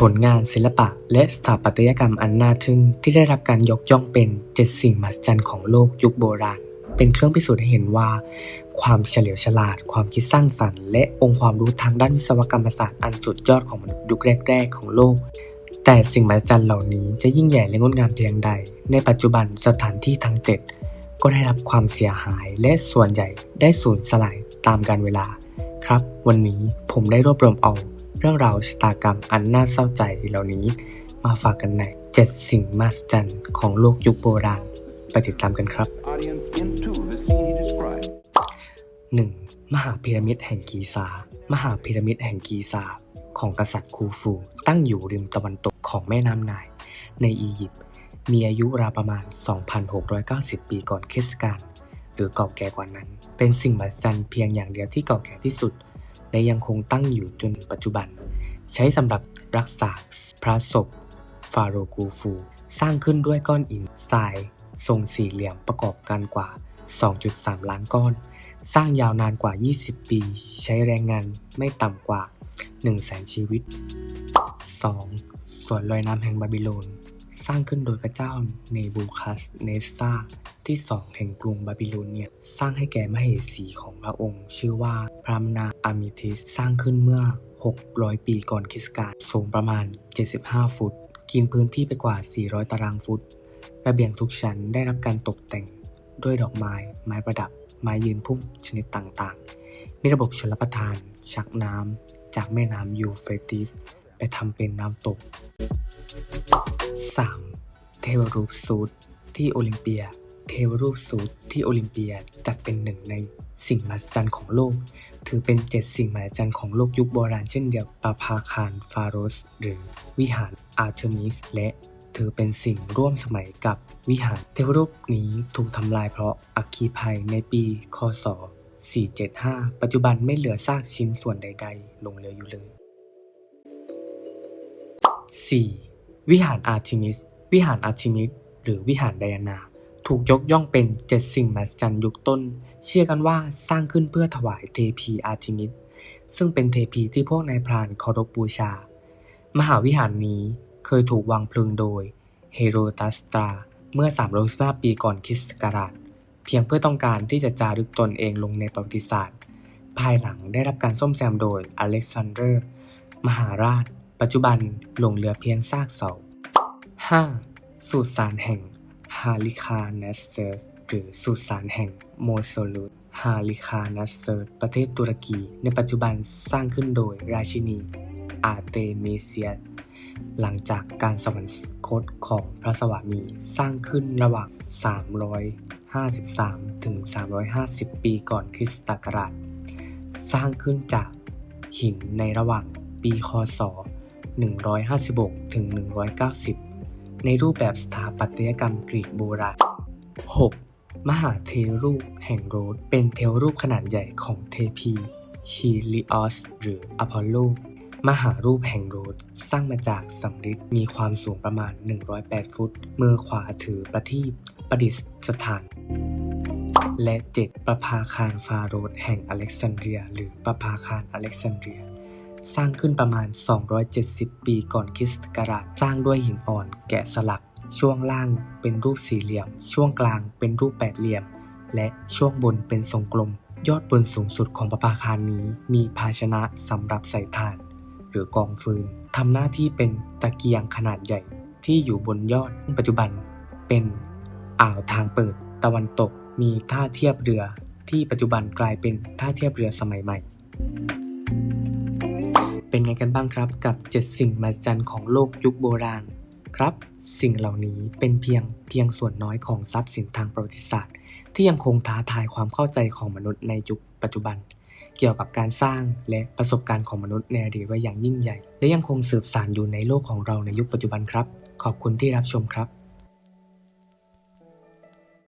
ผลงานศิลปะและสถาปัตยกรรมอันน่าทึ่งที่ได้รับการยกย่องเป็น 7 สิ่งมหัศจรรย์ของโลกยุคโบราณ เป็นเครื่องพิสูจน์ให้เห็นว่า ความเฉลียวฉลาด ความคิดสร้างสรรค์ และองค์ความรู้ทางด้านวิศวกรรมศาสตร์อันสุดยอดของมนุษย์ยุคแรก ๆ ของโลก แต่สิ่งมหัศจรรย์เหล่านี้จะยิ่งใหญ่และงดงามเพียงใด ในปัจจุบันสถานที่ทั้ง 7 ก็ได้รับความเสียหายและส่วนใหญ่ได้สูญสลายตามกาลเวลา ครับ วันนี้ผมได้รวบรวมเอา รื่องราวชะตากรรมอันน่าเศร้าใจเหล่านี้มาฝากกันใน 7 สิ่งมหัศจรรย์ของโลกยุคโบราณ ไปติดตามกันครับ audience into the scene he described. 1. มหาพีระมิดแห่งกีซา มหาพีระมิดแห่งกีซา ของกษัตริย์คูฟู ตั้งอยู่ริมตะวันตกของแม่น้ำไนายในอียิปต์ มีอายุราวประมาณ 2,690 ปีก่อนคริสต์กาลหรือเก่าแก่กว่านั้น เป็นสิ่งมหัศจรรย์เพียงอย่างเดียวที่เก่าแก่ที่สุด และยังคงตั้งอยู่จนปัจจุบัน ใช้สำหรับรักษาพระศพฟาโรกูฟู สร้างขึ้นด้วยก้อนหินทรายทรงสี่เหลี่ยมประกอบกันกว่า 2.3 ล้านก้อน สร้างยาวนานกว่า 20 ปี ใช้แรงงานไม่ต่ำกว่า 100,000 ชีวิต 2. สวนลอยน้ำแห่งบาบิโลน สร้างขึ้นโดยพระเจ้าเนบูคัสเนสตาที่สองแห่งกรุงบาบิโลเนียสร้างให้แก่มเหสีของพระองค์ ชื่อว่าพระมนาอามิทิสสร้างขึ้นเมื่อ 600 ปีก่อนคริสต์กาลสูงประมาณ 75 ฟุต กินพื้นที่ไปกว่า 400 ตารางฟุต ระเบียงทุกชั้นได้รับการตกแต่งด้วยดอกไม้ ไม้ประดับ ไม้ยืนพุ่มชนิดต่างๆ มีระบบชลประทาน ชักน้ำจากแม่น้ำยูเฟรติส ไปทำเป็นน้ำตก 3. เทวรูปซูดที่โอลิมเปีย เทวรูปซูดที่โอลิมเปียจัดเป็นหนึ่งในสิ่งมหัศจรรย์ของโลก ถือเป็นเจ็ดสิ่งมหัศจรรย์ของโลกยุคโบราณเช่นเดียวกับปาพาคารฟาโรส หรือวิหารอาร์เทมิสและถือเป็นสิ่งร่วมสมัยกับวิหารเทวรูปนี้ถูกทำลายเพราะอัคคีภัยในปี คศ 475 ปัจจุบันไม่เหลือซากชิ้นส่วนใดๆหลงเหลืออยู่เลย 4. วิหารอาร์ทิมิส วิหารอาร์ทิมิส หรือวิหารไดอานา ถูกยกย่องเป็นเจ็ดสิ่งมหัศจรรย์ยุคต้น เชื่อกันว่าสร้างขึ้นเพื่อถวายเทพีอาร์ทิมิส ซึ่งเป็นเทพีที่พวกนายพรานเคารพบูชา มหาวิหารนี้เคยถูกวางเพลิงโดยเฮโรตัสตราเมื่อ 315 ปีก่อนคริสต์ศักราช เพียงเพื่อต้องการที่จะจารึกตนเองลงในประวัติศาสตร์ ภายหลังได้รับการซ่อมแซมโดยอเล็กซานเดอร์ มหาราช ปัจจุบันหลงเหลือเพียงซากเสา 5. สุสานแห่งฮาลิคานัสเตอร์หรือสุสานแห่งโมโซลูฮาลิคานัสเตอร์ประเทศตุรกี ในปัจจุบันสร้างขึ้นโดยราชินีอาเตเมเซียสหลังจากการสวรรคตของพระสวามีสร้างขึ้นระหว่าง 353 ถึง 350 ปีก่อนคริสตศักราช สร้างขึ้นจากหินในระหว่างปีคศ 156 ถึง 190 ในรูปแบบสถาปัตยกรรมกรีกโบราณ 6. มหาเทรูปแห่งโรด เป็นเทวรูปขนาดใหญ่ของเทพีฮีลิออสหรืออพอลโล มหารูปแห่งโรดสร้างมาจากสำริดมีความสูงประมาณ 108 ฟุต มือขวาถือประทีปประดิษฐานและ 7. ประภาคารฟาโรห์แห่งอเล็กซานเดรีย หรือประภาคารอเล็กซานเดรีย สร้างขึ้นประมาณ 270 ปีก่อนคริสต์ศักราชสร้างด้วยหินอ่อนแกะสลัก ช่วงล่างเป็นรูปสี่เหลี่ยม ช่วงกลางเป็นรูปแปดเหลี่ยม และช่วงบนเป็นทรงกลม ยอดบนสูงสุดของประภาคารนี้ มีภาชนะสำหรับใส่ถ่าน หรือกองฟืนทำหน้าที่เป็นตะเกียงขนาดใหญ่ที่อยู่บนยอดปัจจุบันเป็นอ่าวทางเปิดตะวันตกมีท่าเทียบเรือที่ปัจจุบันกลายเป็นท่าเทียบเรือสมัยใหม่ เป็นไงกันบ้างครับกับ 7 สิ่งมหัศจรรย์ของโลกยุคโบราณ ครับ สิ่งเหล่านี้เป็นเพียงเพียงส่วนน้อยของทรัพย์สินทางประวัติศาสตร์ ที่ยังคงท้าทายความเข้าใจของมนุษย์ในยุคปัจจุบัน เกี่ยวกับการสร้างและประสบการณ์ของมนุษย์ในอดีตไว้อย่างยิ่งใหญ่ และยังคงสืบสานอยู่ในโลกของเราในยุคปัจจุบันครับ ขอบคุณที่รับชมครับ